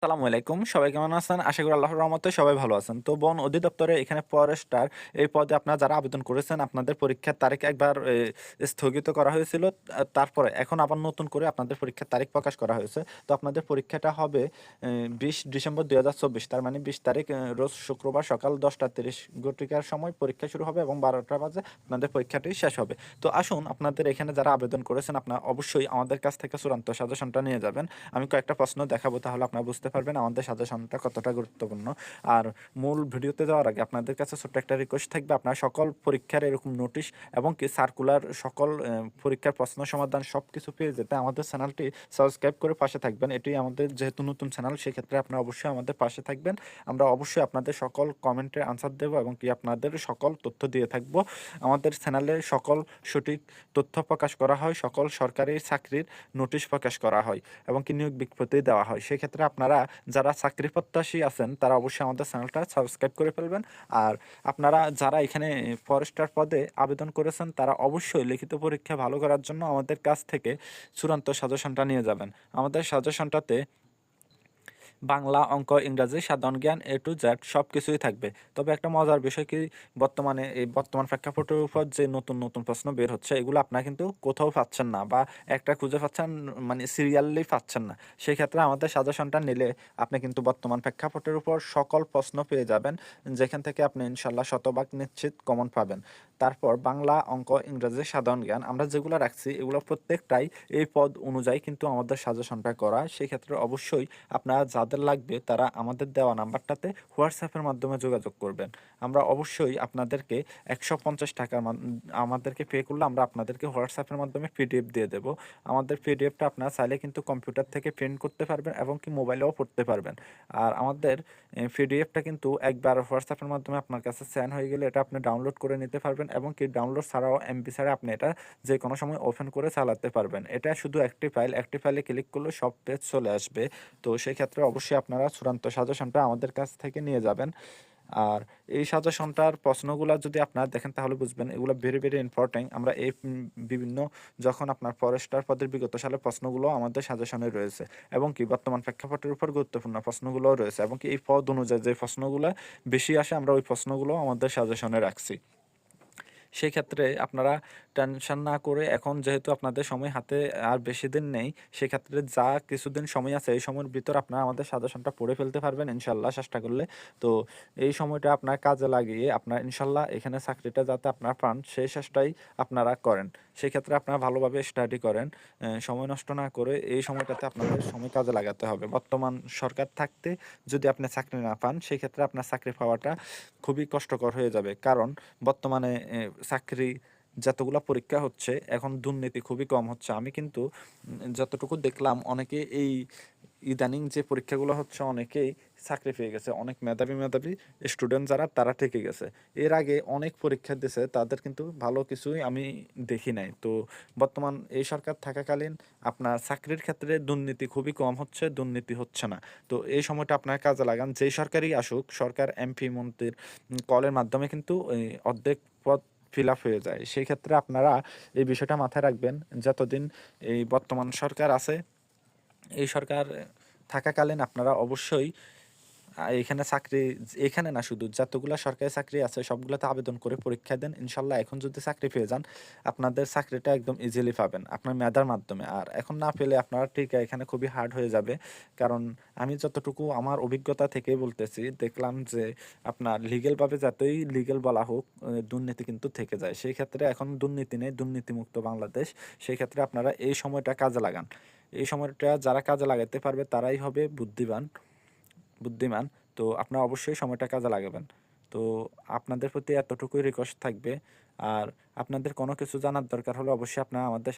আসসালামু আলাইকুম। সবাই কেমন আছেন? আশা করি আল্লাহর রহমতে সবাই ভালো আছেন। তো বন, অধিদপ্তরে এখানে ফরেস্টার এই পদে আপনারা যারা আবেদন করেছেন, আপনাদের পরীক্ষার তারিখ একবার স্থগিত করা হয়েছিল। তারপরে এখন আবার নতুন করে আপনাদের পরীক্ষার তারিখ প্রকাশ করা হয়েছে। তো আপনাদের পরীক্ষাটা হবে বিশ ডিসেম্বর দুই হাজার চব্বিশ। তার মানে বিশ তারিখ রোজ শুক্রবার সকাল দশটা তিরিশ ঘটিকার সময় পরীক্ষা শুরু হবে এবং বারোটা বাজে আপনাদের পরীক্ষাটি শেষ হবে। তো আসুন, আপনাদের এখানে যারা আবেদন করেছেন, আপনারা অবশ্যই আমাদের কাছ থেকে চূড়ান্ত সাজেশনটা নিয়ে যাবেন। আমি কয়েকটা প্রশ্ন দেখাবো, তাহলে আপনারা বুঝতে পারবেন আমাদের সাজেশনটা কতটা গুরুত্বপূর্ণ। আর মূল ভিডিওতে যাওয়ার আগে আপনাদের কাছে ছোট্ট একটা রিকোয়েস্ট থাকবে, আপনারা সকল পরীক্ষার এরকম নোটিশ এবং কি সার্কুলার সকল পরীক্ষার প্রশ্ন সমাধান সব কিছু পেয়ে যেতে আমাদের চ্যানেলটি সাবস্ক্রাইব করে পাশে থাকবেন। এটি আমাদের যেহেতু নতুন চ্যানেল সেক্ষেত্রে আপনারা অবশ্যই আমাদের পাশে থাকবেন। আমরা অবশ্যই আপনাদের সকল কমেন্টের আনসার দেবো এবং কি আপনাদের সকল তথ্য দিয়ে থাকব। আমাদের চ্যানেলে সকল সঠিক তথ্য প্রকাশ করা হয়, সকল সরকারি চাকরির নোটিশ প্রকাশ করা হয় এবং কি নিয়োগ বিজ্ঞপ্তি দেওয়া হয়। সেক্ষেত্রে আপনারা যারা চাকরি প্রত্যাশী আছেন, তারা অবশ্যই আমাদের চ্যানেলটা সাবস্ক্রাইব করে ফেলবেন। আর আপনারা যারা এখানে ফরেস্টার পদে আবেদন করেছেন, তারা অবশ্যই লিখিত পরীক্ষা ভালো করার জন্য আমাদের কাছ থেকে চূড়ান্ত সাজেশনটা নিয়ে যাবেন। আমাদের সাজেশনটাতে বাংলা অঙ্ক, ইংরাজি, সাধারণ জ্ঞান এ টু জেড সব কিছুই থাকবে। তবে একটা মজার বিষয় কি, বর্তমানে এই বর্তমান প্রেক্ষাপটের উপর যে নতুন নতুন প্রশ্ন বের হচ্ছে, এগুলো আপনারা কিন্তু কোথাও পাচ্ছেন না বা একটা খুঁজে পাচ্ছেন মানে সিরিয়ালি পাচ্ছেন না। সেই ক্ষেত্রে আমাদের সাজেশনটা নিলে আপনি কিন্তু বর্তমান প্রেক্ষাপটের উপর সকল প্রশ্ন পেয়ে যাবেন, যেখান থেকে আপনি ইনশাল্লাহ শতভাগ নিশ্চিত কমন পাবেন। তারপর বাংলা অঙ্ক, ইংরেজি, সাধারণ জ্ঞান, আমরা যেগুলো রাখছি, এগুলো প্রত্যেকটাই এই পদ অনুযায়ী কিন্তু আমাদের সাজেশনটা করা। সেই ক্ষেত্রে অবশ্যই আপনারা যাদের লাগবে তারা আমাদের দেওয়া নাম্বারটাতে হোয়াটসঅ্যাপের মাধ্যমে যোগাযোগ করবেন। আমরা অবশ্যই আপনাদেরকে একশো পঞ্চাশ টাকার আমাদেরকে পে করলে আমরা আপনাদেরকে হোয়াটসঅ্যাপের মাধ্যমে পিডিএফ দিয়ে দেবো। আমাদের পিডিএফটা আপনারা চাইলে কিন্তু কম্পিউটার থেকে প্রিন্ট করতে পারবেন এবং কি মোবাইলেও পড়তে পারবেন। আর আমাদের পিডিএফটা কিন্তু একবার হোয়াটসঅ্যাপের মাধ্যমে আপনার কাছে সেন্ড হয়ে গেলে এটা আপনি ডাউনলোড করে নিতে পারবেন এবং কি ডাউনলোড ছাড়াও এমবি ছাড়া আপনি এটা যে কোনো সময় ওপেন করে চালাতে পারবেন। এটা শুধু একটি ফাইল একটি ফাইলে ক্লিক করলে সব পেজ চলে আসবে। তো সেই ক্ষেত্রে অবশ্যই আপনারা চূড়ান্ত সাজেশনটা আমাদের কাছ থেকে নিয়ে যাবেন। আর এই সাজেশনটার প্রশ্নগুলো যদি আপনারা দেখেন তাহলে বুঝবেন, এগুলো ভেরি ভেরি ইম্পর্টেন্ট আমরা এই বিভিন্ন যখন আপনার ফরেস্টার পদের বিগত সালের প্রশ্নগুলো আমাদের সাজেশনে রয়েছে এবং কি বর্তমান প্রেক্ষাপটের উপর গুরুত্বপূর্ণ প্রশ্নগুলোও রয়েছে এবং কি এই পদ অনুযায়ী যে প্রশ্নগুলো বেশি আসে আমরা ওই প্রশ্নগুলো আমাদের সাজেশনে রাখছি। সেই ক্ষেত্রে আপনারা টেনশন না করে এখন যেহেতু আপনাদের সময় হাতে আর বেশি দিন নেই, সেক্ষেত্রে যা কিছুদিন সময় আছে এই সময়ের ভিতর আপনারা আমাদের সাজেশনটা পড়ে ফেলতে পারবেন ইনশাল্লাহ চেষ্টা করলে। তো এই সময়টা আপনার কাজে লাগিয়ে আপনার ইনশাল্লাহ এখানে চাকরিটা যাতে আপনার পান সেই চেষ্টাই আপনারা করেন। সেই ক্ষেত্রে আপনারা ভালোভাবে স্টাডি করেন সময় নষ্ট না করে এই সময়টাতে আপনাদের সময় কাজে লাগাতে হবে। বর্তমান সরকার থাকতে যদি আপনি চাকরি না পান সেই ক্ষেত্রে আপনার চাকরি পাওয়াটা খুবই কষ্টকর হয়ে যাবে। কারণ বর্তমানে চাকরি যতগুলো পরীক্ষা হচ্ছে, এখন দুর্নীতি খুবই কম হচ্ছে। আমি কিন্তু যতটুকু দেখলাম, অনেকে এই ইদানিং যে পরীক্ষাগুলো হচ্ছে, অনেকেই চাকরি পেয়ে গেছে। অনেক মেধাবী মেধাবী স্টুডেন্ট যারা, তারা ঠেকে গেছে। এর আগে অনেক পরীক্ষা দিয়েছে তাদের কিন্তু ভালো কিছুই আমি দেখি নাই। তো বর্তমান এই সরকার থাকাকালীন আপনার চাকরির ক্ষেত্রে দুর্নীতি খুবই কম হচ্ছে, দুর্নীতি হচ্ছে না। তো এই সময়টা আপনার কাজে লাগান। যেই সরকারই আসুক, সরকার এমপি, মন্ত্রীর কলের মাধ্যমে কিন্তু অর্ধেক পদ ফিল আপ হয়ে যায়। সেই ক্ষেত্রে আপনারা এই বিষয়টা মাথায় রাখবেন যতদিন এই বর্তমান সরকার আছে, এই সরকার থাকাকালীন আপনারা অবশ্যই এখানে চাকরি, এখানে না শুধু যতগুলো সরকারি চাকরি আছে, সবগুলোতে আবেদন করে পরীক্ষা দেন। ইনশাল্লাহ এখন যদি চাকরি পেয়ে যান, আপনাদের চাকরিটা একদম ইজিলি পাবেন, আপনার মেধার মাধ্যমে। আর এখন না পেলে আপনারা ঠিক এখানে খুবই হার্ড হয়ে যাবে। কারণ আমি যতটুকু আমার অভিজ্ঞতা থেকে বলতেছি, দেখলাম যে আপনার লিগেলভাবে যতই লিগেল বলা হোক দুর্নীতি কিন্তু থেকে যায়। সেই ক্ষেত্রে এখন দুর্নীতি নেই, দুর্নীতিমুক্ত বাংলাদেশ। সেই ক্ষেত্রে আপনারা এই সময়টা কাজে লাগান। এই সময়টা যারা কাজে লাগাতে পারবে, তারাই হবে বুদ্ধিমান। বুদ্ধিমান, তো আপনারা অবশ্যই সময়টা কাজে লাগাবেন। তো আপনাদের প্রতি এতটুকুই রিকোয়েস্ট থাকবে। আর আপনাদের কোনো কিছু জানার দরকার হলে অবশ্যই আপনারা আমাদের